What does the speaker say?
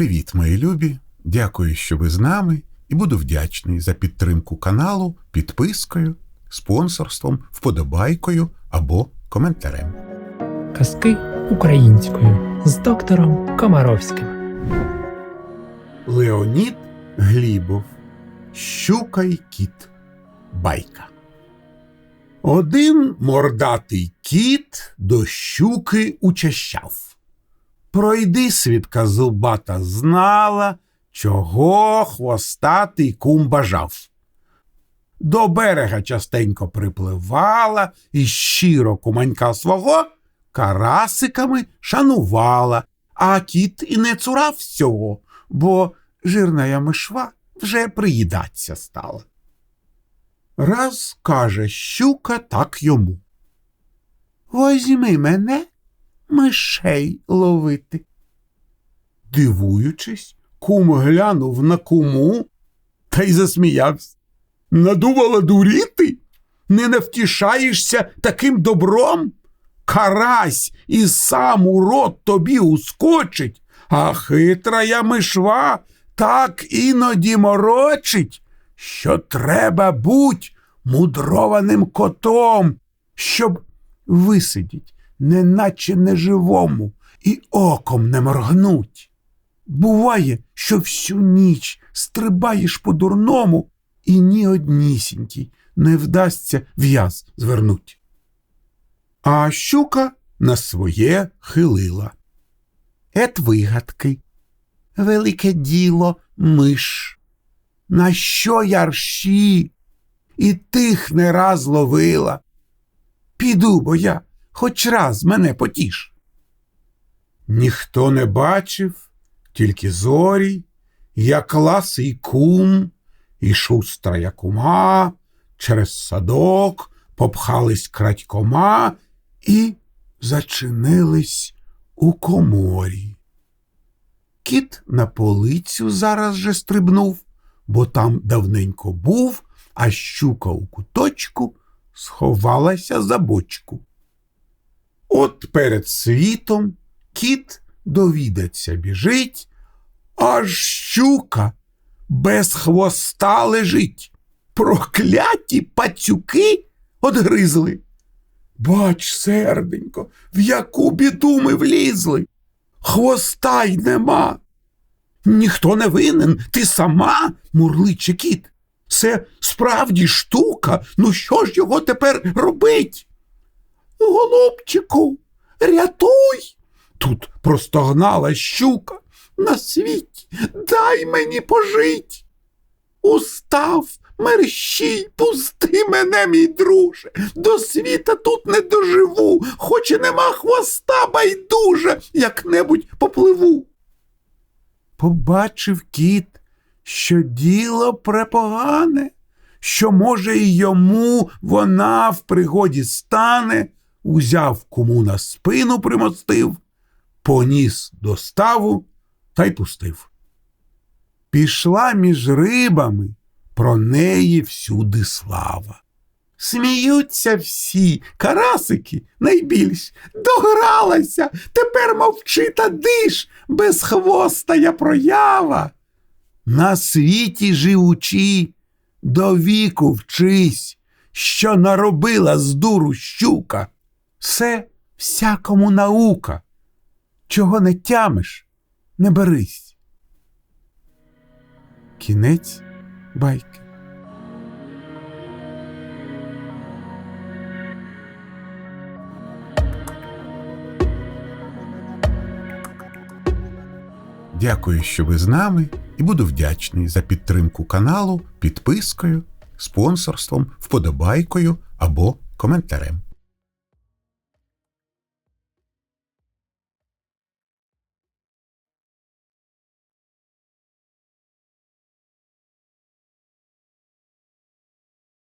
Привіт, мої любі! Дякую, що ви з нами, і буду вдячний за підтримку каналу підпискою, спонсорством, вподобайкою або коментарем. Казки українською з доктором Комаровським. Леонід Глібов Щука й кіт. Байка. Один мордатий кіт до щуки учащав. Пройди свідка зубата знала, чого хвостатий кум бажав. До берега частенько припливала і щиро куманька свого карасиками шанувала, а кіт і не цурав всього, бо жирна мишва вже приїдаться стала. Раз каже щука так йому. Возьми мене мишей ловити. Дивуючись, кум глянув на куму та й засміявся. Надумала дуріти? Не навтішаєшся таким добром? Карась і сам у рот тобі ускочить, а хитрая мишва так іноді морочить, що треба буть мудрованим котом, щоб висидіть, неначе неживому, і оком не моргнуть. Буває, що всю ніч стрибаєш по дурному, і ні однісінький не вдасться в'яз звернуть. А щука на своє хилила. Ет вигадки. Велике діло миш. На що ярші? І тих не раз ловила. Піду, бо я хоч раз мене потіш. Ніхто не бачив, тільки зорі, як ласий кум, і шустрая кума через садок попхались крадькома і зачинились у коморі. Кіт на полицю зараз же стрибнув, бо там давненько був, а щука у куточку сховалася за бочку. От перед світом кіт довідаться біжить, аж щука без хвоста лежить. Прокляті пацюки одгризли. Бач, серденько, в яку біду ми влізли. Хвоста й нема. Ніхто не винен, ти сама, мурличе кіт. Це справді штука. Ну що ж його тепер робить? Голубчику, рятуй. Тут простогнала щука. На світі дай мені пожить. Устав, мерщій, пусти мене, мій друже, до світа тут не доживу, хоч і нема хвоста байдуже, як-небудь попливу. Побачив кіт, що діло препогане, що, може, і йому вона в пригоді стане, узяв кому на спину примостив, поніс до ставу та й пустив. Пішла між рибами, про неї всюди слава. Сміються всі, карасики найбільш догралася, тепер мовчи та диш, без хвоста я проява. На світі живучи, до віку вчись, що наробила з дуру щука. Все всякому наука. Чого не тямиш, не берись. Кінець байки. Дякую, що ви з нами, і буду вдячний за підтримку каналу підпискою, спонсорством, вподобайкою або коментарем.